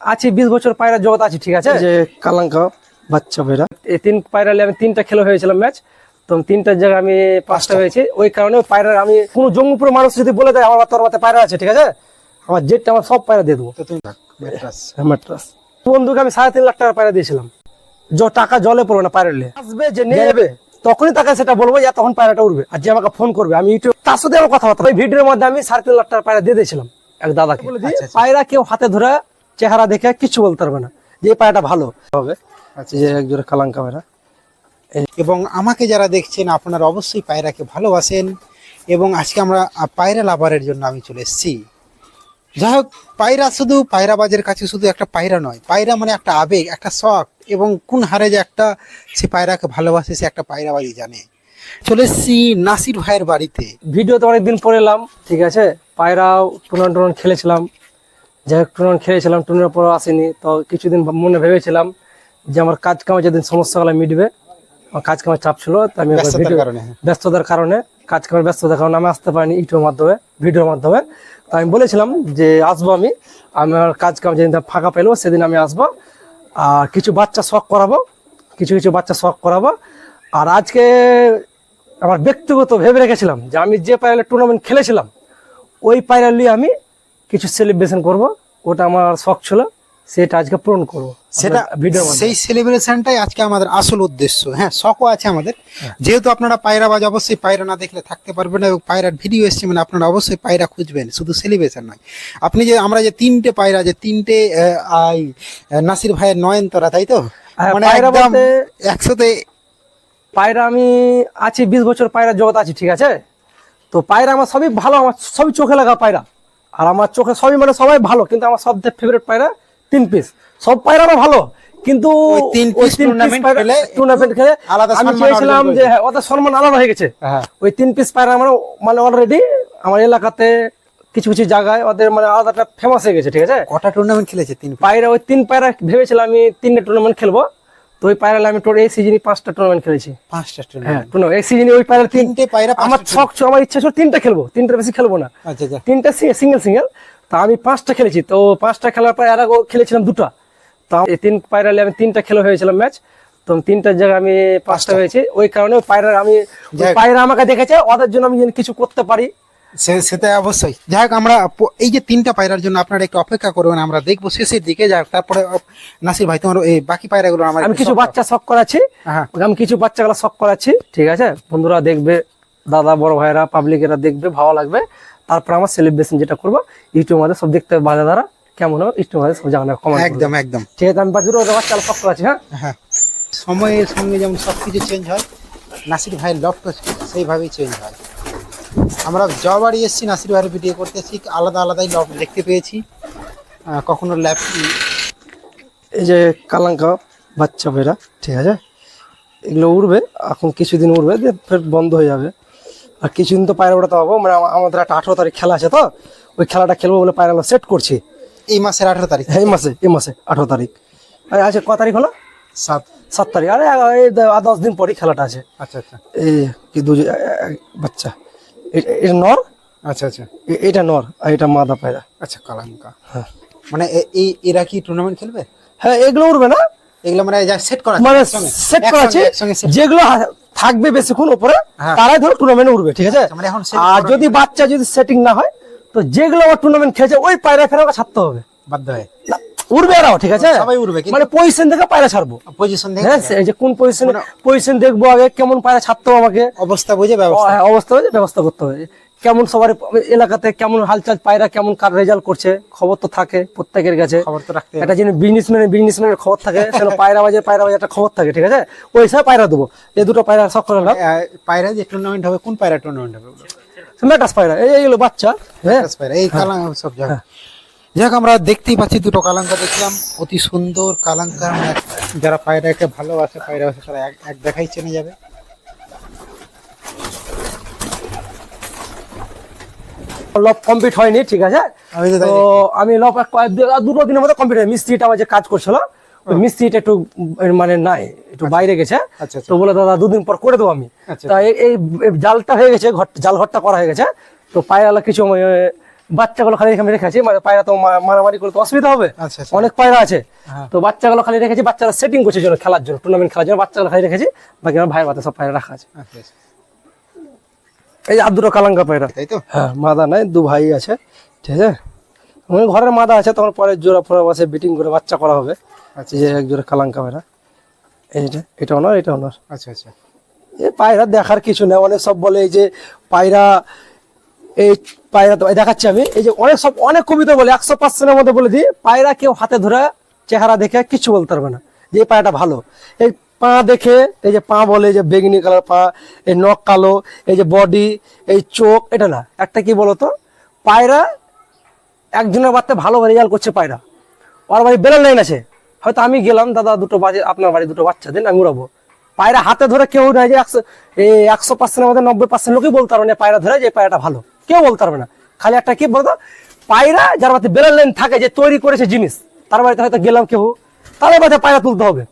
আছি বিশ বছর পায়রা জগৎ আছি ঠিক আছে? যে কালাঙ্কা বাচ্চা পায়রা এই তিন পায়রা আমি তিনটা খেলা হয়েছিলাম ম্যাচ তো তিনটার জায়গায় আমি পাঁচটা হয়েছি। ওই কারণে পায়রা আমি কোনো মানুষ যদি বলে দেয় আমার তোর মাথায় পায়রা আছে ঠিক আছে? আমার জেটটা আমার সব পায়রা দিয়ে দেবো। ম্যাট্রাস বন্ধুকে আমি সাড়ে তিন লাখ টাকা পায়রা দিয়েছিলাম। টাকা জলে পড়বে না পায়রা আসবে যে নিয়ে যাবে। তখনই তাকে সেটা বলব যে তখন পায়রাটা উঠবে আর যে আমাকে ফোন করবে আমি ইউটিউব তার সাথে আমার কথাবার্তা। ওই ভিডিওর মধ্যে আমি সাড়ে তিন লাখ টাকা পায়রা দিয়ে দিয়েছিলাম এক দাদাকে। আচ্ছা, আচ্ছা। পায়রা কেউ হাতে ধরে চেহারা দেখে কিছু বলতে পারবে না। যে এই পায়রাটা ভালো হবে। আচ্ছা। যে এক জোড়া কালাঙ্কা পায়রা এবং আমাকে যারা দেখছেন আপনারা অবশ্যই পায়রাকে ভালোবাসেন। এবং আজকে আমরা পায়রা লাভারের জন্য আমি চলে এসেছি। যাই হোক পায়রা শুধু পায়রাবাজের কাছে শুধু একটা পায়রা নয়। পায়রা মানে একটা আবেগ একটা শখ এবং কোন হারে যে একটা সে পায়রাকে ভালোবাসে সে একটা পায়রাবাজি জানে। চলে এসেছি নাসির ভাইয়ের বাড়িতে। ভিডিও ভিডিওতে অনেকদিন পরে এলাম ঠিক আছে? পায়রাও টুর্নামেন্ট টুর্নামেন্ট খেলেছিলাম। যাই হোক টুর্নামেন্ট খেলেছিলাম টুর্নামেন্ট পরে আসেনি তো কিছুদিন মনে ভেবেছিলাম যে আমার কাজ কামে যেদিন সমস্যাগুলো মিটবে আমার কাজ কামের চাপ ছিল তো আমি ব্যস্ততার কারণে, হ্যাঁ। ব্যস্ততার কারণে কাজ কামের ব্যস্ততার কারণে আমি আসতে পারিনি ইউটিউবের মাধ্যমে ভিডিওর মাধ্যমে তো আমি বলেছিলাম যে আসব আমি আমার কাজ কাম যেদিন ফাঁকা পেল সেদিন আমি আসব আর কিছু বাচ্চা শখ করাবো কিছু কিছু বাচ্চা শখ করাবো আর আজকে আমার ব্যক্তিগত ভেবে রেখেছিলাম যে আমি যে পায়রা টুর্নামেন্ট খেলেছিলাম ওই পায়রা নিয়ে আমি কিছু সেলিব্রেশন করব ওটা আমার শখ ছিল সেটা আজকে পূরণ করব। সেটা ভিডিও সেই সেলিব্রেশনটাই আজকে আমাদের আসল উদ্দেশ্য। হ্যাঁ শখও আছে আমাদের। যেহেতু আপনারা পায়রাবাজ অবশ্যই পায়রা না দেখলে থাকতে পারবেন না এবং পায়রার ভিডিও এসছে মানে আপনারা অবশ্যই পায়রা খুঁজবেন। শুধু সেলিব্রেশন নয়। আপনি যে আমরা যে তিনটে পায়রা যে তিনটে নাসির ভাইয়ের নয়নতরা তাই তো? হ্যাঁ, মানে পায়রা একদম একসাথে পায়রা আমি আছি বিশ বছর পায়রা জগৎ আছি ঠিক আছে? তো পায়রা আমার সবই ভালো আমার সবই চোখে লাগা পায়রা। আর আমার চোখে সবই মানে সবাই ভালো কিন্তু আমার সবথেকে ফেভারিট পায়রা তিন পিস সব পায়রা আমার ভালো কিন্তু তিন piece tournament খেলে টুর্নামেন্ট খেলে আমি চেয়েছিলাম যে হ্যাঁ, ওদের সম্মান আলাদা হয়ে গেছে। হ্যাঁ। ওই তিন পিস পায়রা আমার মানে অলরেডি আমার এলাকাতে কিছু কিছু জায়গায় ওদের মানে আলাদাটা ফেমাস হয়ে গেছে ঠিক আছে? কটা টুর্নামেন্ট খেলেছে তিন পায়রা ওই তিন পায়রা ভেবেছিলাম আমি তিনটে টুর্নামেন্ট খেলব। তো ওই পায়রা আমি টোটাল এই সিজনে পাঁচটা টুর্নামেন্ট খেলেছি। পাঁচটা হ্যাঁ টুর্নামেন্ট টুর্নামেন্ট এই সিজনে ওই পায়রা তিনটে পায়রা আমার শখ ছিল আমার ইচ্ছা ছিল তিনটা খেলব তিনটা বেশি খেলব না। আচ্ছা আচ্ছা। তিনটা সিঙ্গেল সিঙ্গেল তা আমি পাঁচটা খেলেছি তো পাঁচটা খেলার পর আর খেলেছিলাম দুটো। তো এই তিন পায়রা আমি তিনটা খেলা হয়েছিলাম ম্যাচ তো তিনটার জায়গায় আমি পাঁচটা হয়েছি। ওই কারণে পায়রা আমি পায়রা আমাকে দেখেছে ওদের জন্য আমি কিছু করতে পারি। সে সেটা অবশ্যই। যাই হোক আমরা এই যে তিনটা পায়রার জন্য আপনারা একটু অপেক্ষা করবেন আমরা দেখব শেষের দিকে যাক তারপরে নাসির ভাই তোমার এই বাকি পায়রাগুলো আমার আমি কিছু বাচ্চা শখ করাচ্ছি। হ্যাঁ। আমি কিছু বাচ্চাগুলো শখ করাচ্ছি ঠিক আছে? বন্ধুরা দেখবে দাদা বড় ভাইরা পাবলিকেরা দেখবে ভালো লাগবে। তারপর আমার সেলিব্রেশন যেটা করব ইউটিউব মধ্যে সব দেখতে হবে বাজা দ্বারা কেমন হবে? ইউটিউব মধ্যে সব জানাবে কমেন্ট একদম একদম। ঠিক আছে আমি বাজুর বাচ্চা শখ করাচ্ছি হ্যাঁ? হ্যাঁ। সময়ের সঙ্গে যেমন সব কিছু চেঞ্জ হয় নাসির ভাইয়ের লফট সেইভাবেই চেঞ্জ হয়। আমরা যবারই এসেছি নাসির ভাইয়ের ভিডিও করতে আলাদা আলাদাই লফট দেখতে পেয়েছি। কখনো ল্যাপ এই যে কালাঙ্কা বাচ্চা বেরা ঠিক আছে? এগুলো উড়বে এখন কিছুদিন উড়বে দিয়ে ফের বন্ধ হয়ে যাবে। আর কিছুদিন তো পায়রা উড়াতে পাবো মানে আমাদের একটা আঠেরো তারিখ খেলা আছে তো ওই খেলাটা খেলব বলে পায়রাগুলো সেট করছি। এই মাসের আঠেরো তারিখ। এই মাসে এই মাসে আঠেরো তারিখ। আর আছে ক তারিখ হলো? সাত। সাত তারিখ। আরে এই দশ দিন পরই খেলাটা আছে। আচ্ছা আচ্ছা। এই কি দু বাচ্চা। এটা নর? আচ্ছা আচ্ছা। এটা নর আর এটা মাদা পায়রা। আচ্ছা কালাঙ্কা। হ্যাঁ। মানে এই এরা কি টুর্নামেন্ট খেলবে? হ্যাঁ এগুলো উড়বে না। এগুলো মানে যা সেট করা মানে সেট করা আছে set- যেগুলো থাকবে বেশিক্ষণ উপরে হ্যাঁ। তারাই ধরো টুর্নামেন্টে উঠবে ঠিক আছে? আচ্ছা, মানে আর যদি বাচ্চা যদি সেটিং না হয় তো যেগুলো আমার টুর্নামেন্ট খেয়েছে ওই পায়রা ফেরা ওকে ছাড়তে হবে। বাধ্য হয়ে উড়বে এরাও ঠিক আছে? সবাই উড়বে, মানে পজিশন থেকে পায়রা ছাড়বো। পজিশন দেখে হ্যাঁ এই যে কোন পজিশন পজিশন দেখব আগে কেমন পায়রা ছাড়তে আমাকে। অবস্থা বুঝে ব্যবস্থা। হ্যাঁ, অবস্থা হয়েছে ব্যবস্থা করতে হবে। কেমন সবার এলাকাতে কেমন হালচাল পায়রা কেমন কার রেজাল্ট করছে খবর তো থাকে প্রত্যেকের কাছে। খবর তো রাখতে। একটা যিনি বিজনেসম্যানের বিজনেসম্যানের খবর থাকে সেটা পায়রা বাজার পায়রা বাজার একটা খবর থাকে ঠিক আছে? ওই হিসাবে পায়রা দেবো। এই দুটো পায়রা সব করে নাও পায়রা যে টুর্নামেন্ট হবে কোন পায়রা টুর্নামেন্ট হবে? মেটাস পায়রা এই এইগুলো বাচ্চা হ্যাঁ? পায়রা, এই কালাং সব জায়গা যাক আমরা দেখতেই পাচ্ছি দুটো কালাঙ্কা দেখলাম। অতি সুন্দর কালাঙ্কা। মানে যারা পায়রাকে ভালোবাসে পায়রা বাসে তারা এক- এক দেখাই চেনে যাবে। লব কমপ্লিট হয়নি ঠিক আছে? তো আমি লব কয়েক দুটো দিনের মধ্যে কমপ্লিট হয় মিস্ত্রিটা আমার যে কাজ করছিল ওই মিস্ত্রিটা একটু মানে নাই একটু বাইরে গেছে। আচ্ছা, আচ্ছা। তো বলে দাদা দুদিন পর করে দেবো আমি। আচ্ছা। তা এই- জালটা হয়ে গেছে ঘর জাল ঘরটা করা হয়ে গেছে। তো পায়রালা কিছু বাচ্চাগুলো খালি এখানে রেখেছি মানে পায়রা তো মারামারি করলে তো অসুবিধা হবে। আচ্ছা আচ্ছা। অনেক পায়রা আছে। হ্যাঁ। তো বাচ্চাগুলো খালি রেখেছি বাচ্চারা সেটিং করছে জন্য খেলার জন্য টুর্নামেন্ট খেলার জন্য বাচ্চাগুলো খালি রেখেছি বাকি আমার ভাইয়ের বাতে সব পায়রা রাখা আছে। আচ্ছা। এই যে আর দুটো কালাঙ্গা পায়রা। তাই তো? হ্যাঁ মাদা নাই দু ভাই আছে ঠিক আছে? আমার ঘরের মাদা আছে তখন পরে জোড়া ফোড়া বসে বিটিং করে বাচ্চা করা হবে। আচ্ছা এই যে এক জোড়া কালাঙ্কা পায়রা। এই যে এটা ওনার এটা ওনার। আচ্ছা আচ্ছা। এই পায়রা দেখার কিছু নেই অনেক সব বলে এই যে পায়রা এই পায়রা দেখাচ্ছি আমি। এই যে অনেক সব অনেক কবিতা বলে, একশো পার্সেন্টের মধ্যে বলে দিই, পায়রা কেউ হাতে ধরে চেহারা দেখে কিছু বলতে পারবে না। যে এই পায়রাটা ভালো। এই পা দেখে, এই যে পা বলে যে বেগনি কালার পা, এই নখ কালো, এই যে বডি, এই চোখ, এটা না। একটা কি বলতো? পায়রা একজনের বাড়িতে ভালো রেজাল্ট করছে পায়রা। ওর বাড়ি বেলার লাইন আছে। হয়তো আমি গেলাম, দাদা দুটো বাজে, আপনার বাড়ি দুটো বাচ্চা, দিন আমি উড়াবো। পায়রা হাতে ধরে কেউ নাই যে একশো এই একশো পার্সেন্টের মধ্যে নব্বই পার্সেন্ট লোকই বলতে পারবে না, পায়রা ধরে যে পায়রাটা ভালো। কেউ বলতে পারবে না। খালি একটা কি বলতো? পায়রা যার বাড়িতে বেলার লাইন থাকে যে তৈরি করেছে জিনিস তার বাড়িতে হয়তো গেলাম কেউ। তাদের বাড়িতে পায়রা তুলতে হবে।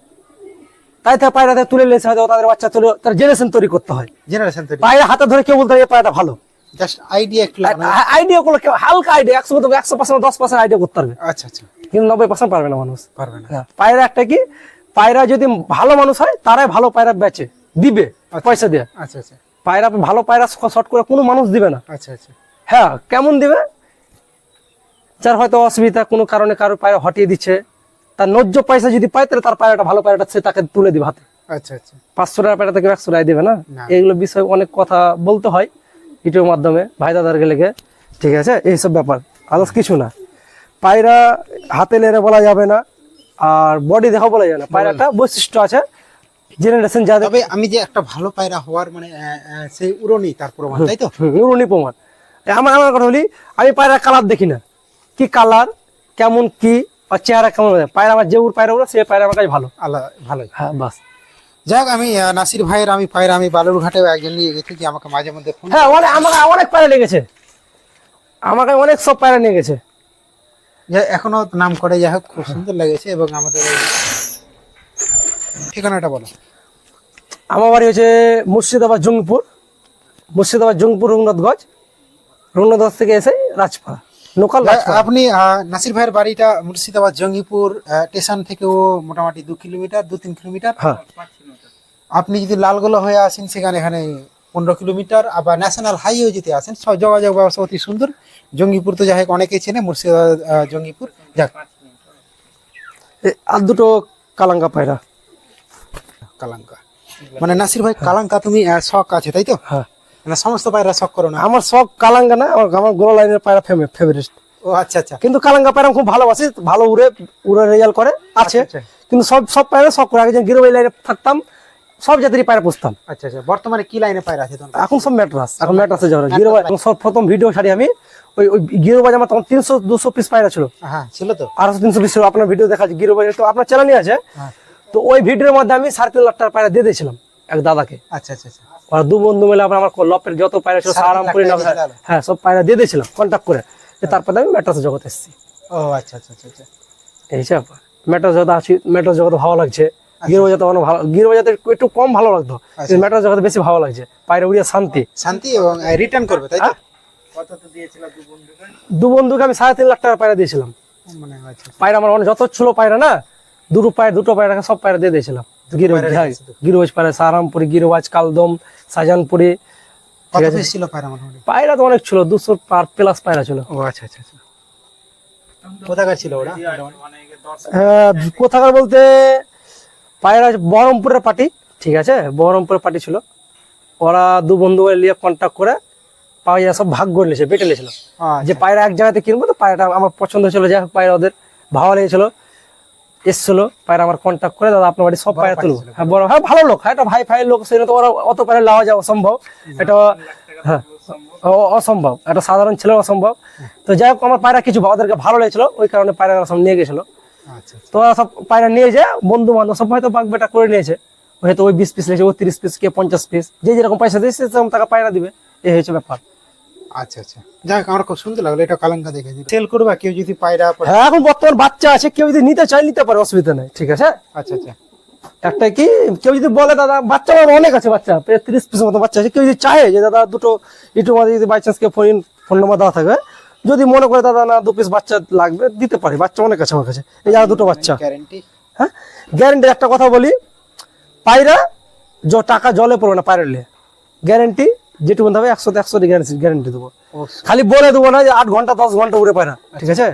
তাই তার পায়রাতে তুলে নিয়েছে হয়তো তাদের বাচ্চা তুলে তার জেনারেশন তৈরি করতে হয়। জেনারেশন তৈরি। পায়রা হাতে ধরে কেউ বলতে হবে পায়রাটা ভালো। জাস্ট আইডিয়া একটু আইডিয়া কেউ হালকা আইডিয়া একশো মতো একশো পার্সেন্ট দশ পার্সেন্ট আইডিয়া করতে পারবে। আচ্ছা আচ্ছা। কিন্তু নব্বই পার্সেন্ট পারবে না মানুষ। পারবে না। হ্যাঁ, পায়রা একটা কি? পায়রা যদি ভালো মানুষ হয় তারাই ভালো পায়রা বেচে দিবে পয়সা দিয়ে। আচ্ছা আচ্ছা। পায়রা ভালো পায়রা শর্ট করে কোনো মানুষ দিবে না। আচ্ছা আচ্ছা। হ্যাঁ কেমন দিবে? যার হয়তো অসুবিধা কোনো কারণে কারও পায়রা হটিয়ে দিচ্ছে। তার ন্যায্য পয়সা যদি পায় তাহলে তার পায়রাটা ভালো পায়রাটা সে তাকে তুলে দিবে হাতে। আচ্ছা আচ্ছা। পাঁচশো টাকা পায়রা একশো টাকা দেবে না। এইগুলো বিষয়ে অনেক কথা বলতে হয় ইউটিউবের মাধ্যমে ভাই দাদার লেগে ঠিক আছে? এইসব ব্যাপার। আদার্স কিছু না। পায়রা হাতে লেরে বলা যাবে না আর বডি দেখা বলা যাবে না। পায়রাটা বৈশিষ্ট্য আছে। জেনারেশন যাদের তবে আমি যে একটা ভালো পায়রা হওয়ার মানে সেই উড়নি তার প্রমাণ তাই তো? প্রমাণ। আমার আমার কথা বলি আমি পায়রা কালার দেখি না। কি কালার কেমন কি আর চেহারা কেমন পায়রা আমার যে উড় পায়রা উড়ে সে পায়রা আমার কাছে ভালো। আল্লাহ ভালোই হ্যাঁ বাস। যাই হোক আমি নাসির ভাইয়ের আমি পায়রা আমি বালুরঘাটেও একজন নিয়ে গেছি যে আমাকে মাঝে মধ্যে ফোন হ্যাঁ অনেক আমাকে অনেক পায়রা লেগেছে আমাকে অনেক সব পায়রা নিয়ে গেছে। এখনও নাম করে যাই হোক খুব সুন্দর লেগেছে এবং আমাদের ঠিকানাটা বলো। আমার বাড়ি হচ্ছে মুর্শিদাবাদ জঙ্গিপুর মুর্শিদাবাদ জঙ্গিপুর রঘুনাথগঞ্জ রঘুনাথগঞ্জ থেকে এসে রাজপাড়া লোকাল আপনি নাসির ভাইয়ের বাড়িটা মুর্শিদাবাদ জঙ্গিপুর স্টেশন থেকেও মোটামুটি দু কিলোমিটার দু তিন কিলোমিটার। হ্যাঁ। আপনি যদি লালগোলা হয়ে আসেন সেখানে এখানে পনেরো কিলোমিটার আবার ন্যাশনাল হাইওয়ে যদি আসেন সব যোগাযোগ ব্যবস্থা অতি সুন্দর। জঙ্গিপুর তো যাই হোক অনেকেই চেনে মুর্শিদাবাদ জঙ্গিপুর। যাক। আর দুটো কালাঙ্গা পায়রা। কালাঙ্কা। মানে নাসির ভাই কালাঙ্কা তুমি শখ আছে তাই তো? হ্যাঁ। মানে সমস্ত পায়রা শখ করো না? আমার সব কালাঙ্গা না আমার গোলা লাইনের পায়রা ফেভারিট ও আচ্ছা আচ্ছা। কিন্তু কালাঙ্গা পায়রা খুব ভালোবাসি ভালো উড়ে উড়ে রেজাল্ট করে আছে। আচ্ছা। কিন্তু সব সব পায়রা শখ করে আগে যখন গিরোবাই লাইনে থাকতাম সব জাতিরই পায়রা পুষতাম। আচ্ছা আচ্ছা। বর্তমানে কি লাইনে পায়রা আছে এখন সব ম্যাট্রাস এখন ম্যাট্রাসে যাওয়া গিরোবাই সব প্রথম ভিডিও ছাড়ি আমি ওই ওই গিরোবাজ আমার তখন তিনশো দুশো পিস পায়রা ছিল। হ্যাঁ ছিল তো। আড়াইশো তিনশো পিস ছিল আপনার ভিডিও দেখা যায় গিরোবাজ তো আপনার চ্যানেলই আছে। হ্যাঁ। তো ওই ভিডিওর মধ্যে আমি সাড়ে তিন লাখ পায়রা দিয়ে দিয়েছিলাম এক দাদাকে। আচ্ছা আচ্ছা আচ্ছা। আর দু বন্ধু মিলে আবার আমার লপের যত পায়রা ছিল সারামপুরি হ্যাঁ সব পায়রা দিয়ে দিয়েছিলাম কন্ট্যাক্ট করে। যে তারপরে আমি ম্যাট্রাসে জগৎ এসেছি। ও আচ্ছা আচ্ছা আচ্ছা আচ্ছা। এই ব্যাপার। মেট্রো জগতে আছি মেট্রো জগতে ভালো লাগছে। আচ্ছা। অনেক ভালো একটু কম ভালো লাগতো কিন্তু জগতে বেশি ভালো লাগছে। পায়রা উড়িয়া শান্তি। শান্তি এবং রিটার্ন করবে তাই তো? হ্যাঁ? দু বন্ধুকে আমি সাড়ে তিন লাখ টাকা পায়রা দিয়েছিলাম। মানে পায়রা আমার অনেক যত ছিল পায়রা না দুটো পায়রা দুটো পায়রা সব পায়রা দিয়ে দিয়েছিলাম গিরোজ হ্যাঁ গিরোজ পায়রা সারামপুরি গিরোবাজ কালদম সাজানপুরি। ছিল পায়রা মোটামুটি? পায়রা তো অনেক ছিল দুশো পার প্লাস পায়রা ছিল। ও আচ্ছা আচ্ছা আচ্ছা। কোথাকার ছিল ওরা? হ্যাঁ, কোথাকার বলতে পায়রা বহরমপুরের পার্টি ঠিক আছে? বহরমপুরের পার্টি ছিল। ওরা দু বন্ধু নিয়ে কন্ট্যাক্ট করে পায়রা সব ভাগ করে নিয়েছে বেটে নিয়েছিল। যে পায়রা এক জায়গাতে কিনবো তো পায়রাটা আমার পছন্দ ছিল হোক পায়রা ওদের ভালো লেগেছিল। এসছিল পায়রা আমার কন্ট্যাক্ট করে দাদা আপনার বাড়ি সব পায়রা তুলবো হ্যাঁ বড় হ্যাঁ ভালো লোক। হ্যাঁ এটা ভাই ফাই লোক সেটা তো ওরা অত পায়রা লাওয়া যাওয়া অসম্ভব। এটা হ্যাঁ ও- অসম্ভব। এটা সাধারণ ছিল অসম্ভব। তো যাই হোক আমার পায়রা কিছু ওদেরকে ভালো লেগেছিল ওই কারণে পায়রা সব নিয়ে গেছিল। আচ্ছা তো ওরা সব পায়রা নিয়ে যায় বন্ধু বান্ধব সব হয়তো বাগ বেটা করে নিয়েছে। হয়তো ওই বিশ পিস লেগেছে ও তিরিশ পিস কে পঞ্চাশ পিস যে যেরকম পয়সা দিয়েছে সেরকম টাকা পায়রা দিবে। এই হয়েছে ব্যাপার। আচ্ছা আচ্ছা। যাক আমার খুব সুন্দর লাগল এটা কালাঙ্কা দেখে। সেল করবা কেউ যদি পায়রা হ্যাঁ এখন বর্তমান বাচ্চা আছে কেউ যদি নিতে চায় নিতে পারে অসুবিধা নেই ঠিক আছে? আচ্ছা আচ্ছা। একটা কি কেউ যদি বলে দাদা বাচ্চা আমার অনেক আছে বাচ্চা প্রায় তিরিশ পিসের মতো বাচ্চা আছে। কেউ যদি চায় যে দাদা দুটো ইউটিউব মাঝে যদি বাই চান্স কেউ ফোন ফোন নাম্বার দেওয়া থাকবে। যদি মনে করে দাদা না দু পিস বাচ্চা লাগবে দিতে পারি বাচ্চা অনেক আছে আমার কাছে। এই যে আর দুটো বাচ্চা। গ্যারেন্টি হ্যাঁ? গ্যারেন্টি একটা কথা বলি পায়রা য টাকা জলে পড়বে না পায়রা গ্যারেন্টি যেটুকু হবে একশো একশো গ্যারেন্টি গ্যারেন্টি দেবো। খালি বলে দেবো না যে আট ঘণ্টা দশ ঘণ্টা উড়ে পায়রা ঠিক আছে?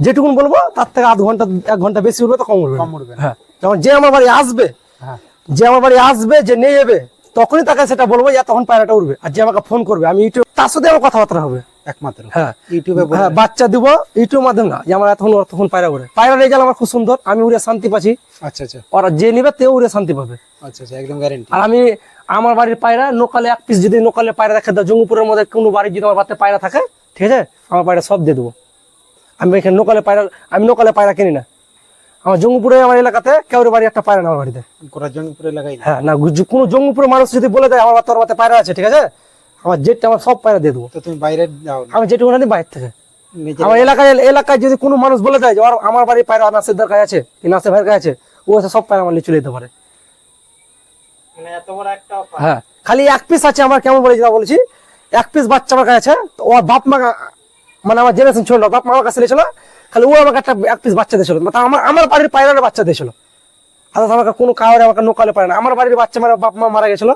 যেটুকুন বলব তার থেকে আধ ঘণ্টা এক ঘণ্টা বেশি উঠবে তো কম উঠবে কম উঠবে হ্যাঁ যখন যে আমার বাড়ি আসবে হ্যাঁ। যে আমার বাড়ি আসবে যে নিয়ে যাবে তখনই তাকে সেটা বলব যে তখন পায়রাটা উঠবে আর যে আমাকে ফোন করবে আমি ইউটিউব তার সাথে আমার কথাবার্তা হবে। একমাত্র। হ্যাঁ। ইউটিউবে হ্যাঁ বাচ্চা দিব ইউটিউব মাধ্যমে না যে আমার তখন তখন পায়রা উড়ে। পায়রা রেজাল্ট আমার খুব সুন্দর আমি উড়ে শান্তি পাচ্ছি। আচ্ছা আচ্ছা। ওরা যে নিবে তেও উড়ে শান্তি পাবে। আচ্ছা আচ্ছা একদম গ্যারেন্টি আর আমি আমার বাড়ির পায়রা নোকালে এক পিস যদি নোকালে পায়রা দেখে দাও জঙ্গিপুরের মধ্যে কোনো বাড়ির যদি আমার বাড়িতে পায়রা থাকে ঠিক আছে? আমার পায়রা সব দিয়ে দেবো। আমি এখানে নোকালে পায়রা আমি নোকালে পায়রা কিনি না। আমার জঙ্গিপুরে আমার এলাকাতে কেউর বাড়ি একটা পায়রা না আমার বাড়িতে। জঙ্গিপুরে লাগাই হ্যাঁ না কোনো জঙ্গিপুরের মানুষ যদি বলে দেয় আমার তোর বাড়িতে পায়রা আছে ঠিক আছে? আমার যেটা আমার সব পায়রা দিয়ে দেবো। তো তুমি বাইরে যাও না? আমি যেটুকু আনি বাইরে থেকে। আমার এলাকায় এলাকায় যদি কোনো মানুষ বলে দেয় যে আমার বাড়ির পায়রা নাসের দরকার আছে কি নাসের ভাইয়ের কাছে আছে? ও সব পায়রা আমার নিয়ে চলে যেতে পারে। মানে এত বড় একটা offer। হ্যাঁ খালি এক পিস আছে আমার কেমন বলে যেটা বলেছি? এক পিস বাচ্চা আমার কাছে আছে তো ওর বাপ মা মানে আমার জেনারেশন ছিল বাপ মা আমার কাছে ছিল খালি ও আমাকে একটা এক পিস বাচ্চা দিয়েছিল। মানে আমার আমার বাড়ির পায়রার বাচ্চা দিয়েছিল। আদার্স আমাকে কোনো কাউরে আমাকে নোকালে পারে না। আমার বাড়ির বাচ্চা মানে বাপ মা মারা গেছিল।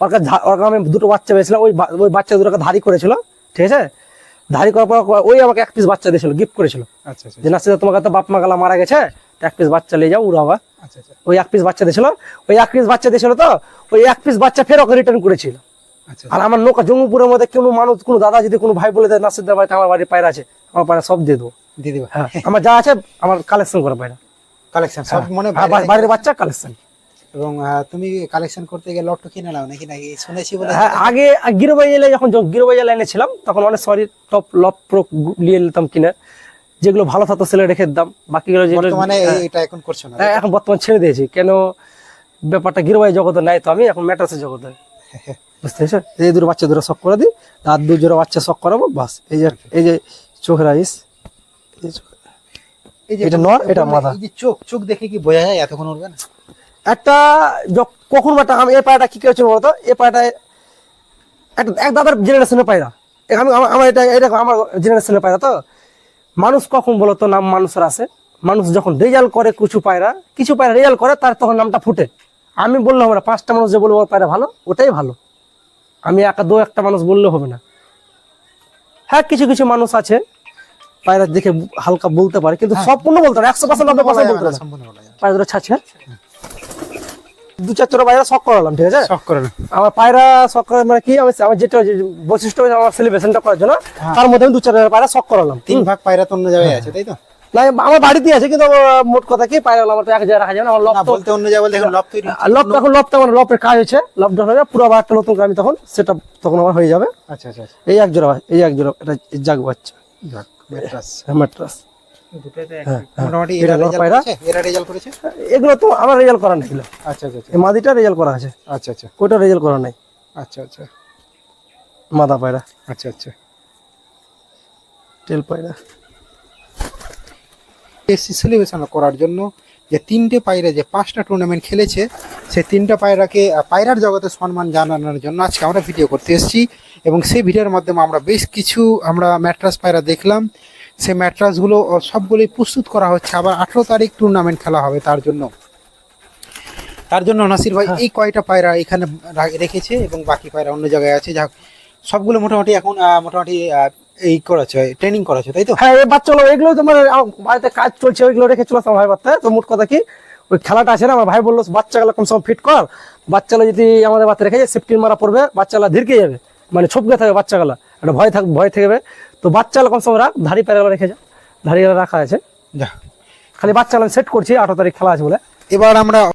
ওর কাছে ওর আমি দুটো বাচ্চা পেয়েছিলাম ওই ওই বাচ্চা দুটোকে ধারি করেছিল ঠিক আছে? ধারি করার পর ওই আমাকে এক পিস বাচ্চা দিয়েছিল গিফট করেছিল। আচ্ছা আচ্ছা যে নাসিদা তোমাকে তো বাপ মা গালা মারা গেছে এক পিস বাচ্চা নিয়ে যাও উড়াবা। আচ্ছা আচ্ছা। ওই এক পিস বাচ্চা দিয়েছিল ওই এক পিস বাচ্চা দিয়েছিল তো ওই এক পিস বাচ্চা ফের ওকে রিটার্ন করেছিল। আচ্ছা। আর আমার নৌকা জঙ্গিপুরের মধ্যে কোনো মানুষ কোনো দাদা যদি কোনো ভাই বলে দেয় নাসিরদার বাড়িতে আমার বাড়ির পায়রা আছে আমার পায়রা সব দিয়ে দেবো। দিয়ে দিবা। হ্যাঁ আমার যা আছে আমার কালেকশন করা পায়রা। কালেকশন সব মনে বাড়ির বাচ্চা কালেকশন এবং তুমি কালেকশন করতে গিয়ে লটটো কিনে নাও নাকি নাকি শুনেছি বলে? হ্যাঁ আগে গিরোবাই জেলায় যখন গিরোবাই জেলায় এনেছিলাম তখন অনেক সরি টপ লপ প্রো নিয়ে নিতাম কিনে। যেগুলো ভালো থাকতো সেলে রেখে দিতাম বাকিগুলো হ্যাঁ, এটা এখন করছ না। হ্যাঁ, এখন বর্তমান ছেড়ে দিয়েছি। কেন ব্যাপারটা গিরোবাই জগতে নাই তো আমি এখন ম্যাটার্সের জগতে। বুঝতে পেরেছ? এই দুটো বাচ্চা দুটো শখ করে দিই আর দু জোড়া বাচ্চা শখ করাবো বাস। এই যে এই যে চোখের আইস। এটা নর, এটা মাদা। এই যে চোখ চোখ দেখে কি বোঝা যায় এতক্ষণ উঠবে না? একটা যখ- কখন একটা আমি এই পায়রাটা কি করেছিল বলতো? এই পায়রাটা একটা এক দাদার জেনারেশনের পায়রা। আমি আমার- আমার এটা এটা আমার জেনারেশনের পায়রা তো। মানুষ কখন বলতো নাম মানুষের আসে মানুষ যখন রেজাল্ট করে কিছু পায়রা কিছু পায়রা রেজাল্ট করে তার তখন নামটা ফুটে। আমি বললাম আমরা পাঁচটা মানুষ যে বলব পায়রা ভালো ওটাই ভালো। আমি একা দু একটা মানুষ বললে হবে না। হ্যাঁ কিছু কিছু মানুষ আছে পায়রা দেখে হালকা বলতে পারে কিন্তু সম্পূর্ণ বলতে না একশো পার্সেন্ট নব্বই পার্সেন্ট বলতে যাবে পায়রা ছাড়ছে দু চার চোরা পায়রা শখ করালাম ঠিক আছে? শখ করে না আমার পায়রা শখ করে মানে কি আমি আমার যেটা বৈশিষ্ট্য আমার সেলিব্রেশনটা করার জন্য তার মধ্যে আমি দু চার পায়রা শখ করালাম। তিন ভাগ পায়রা তো অন্য জায়গায় আছে তাই তো? না আমার বাড়িতে আছে কিন্তু মোট কথা কি পায়রা আমার তো এক জায়গায় রাখা যাবে না না বলতে অন্য জায়গায় বলতে এখন লব তৈরি লবটা এখন লবটা আমার লবের কাজ হয়েছে হয়ে যাবে পুরো আবার একটা নতুন আমি তখন সেটা তখন আমার হয়ে যাবে। আচ্ছা আচ্ছা আচ্ছা। এই এক জোড়া এই এক জোড়া এটা জাগ বাচ্চা। ম্যাট্রাস ম্যাট্রাস এরা রেজাল্ট করেছে? এগুলো তো আমার রেজাল্ট করা নেই আচ্ছা আচ্ছা আচ্ছা। মাদিটা রেজাল্ট করা আছে। আচ্ছা আচ্ছা। ওইটা রেজাল্ট করা নাই। আচ্ছা আচ্ছা। মাদা পায়রা। আচ্ছা আচ্ছা। টেল পায়রা। সেলিব্রেশন করার জন্য যে তিনটে পায়রা যে পাঁচটা টুর্নামেন্ট খেলেছে সেই তিনটা পায়রাকে পায়রার জগতে সম্মান জানানোর জন্য আজকে আমরা ভিডিও করতে এসেছি। এবং সেই ভিডিওর মাধ্যমে আমরা বেশ কিছু আমরা ম্যাট্রাস পায়রা দেখলাম। সেই ম্যাট্রাসগুলো সবগুলোই প্রস্তুত করা হচ্ছে। আবার আঠেরো তারিখ টুর্নামেন্ট খেলা হবে তার জন্য। তার জন্য নাসির ভাই এই কয়টা পায়রা এখানে রেখেছে এবং বাকি পায়রা অন্য জায়গায় আছে? যা সবগুলো মোটামুটি এখন মোটামুটি এই করেছে ট্রেনিং করেছে তাই তো? হ্যাঁ এই বাচ্চাগুলো এগুলো তোমার বাড়িতে কাজ চলছে ওইগুলো রেখে চলো আসলাম ভাই বাচ্চা তো মোট কথা কি ওই খেলাটা আছে না আমার ভাই বলল বাচ্চাগুলো কম সময় ফিট কর বাচ্চাগুলো যদি আমাদের বাচ্চা রেখে যায় সেফটি মারা পড়বে বাচ্চাগুলো ধীরকে যাবে। মানে ছপকে থাকবে বাচ্চাগুলা। একটা ভয় থাক ভয় থাকবে। তো বাচ্চাগুলো কম সময় রাখ ধাড়ি প্যারাগুলো রেখে যা। ধাড়িগুলো রাখা আছে। যা। খালি বাচ্চাগুলো সেট করছি আঠারো তারিখ খেলা আছে বলে। এবার আমরা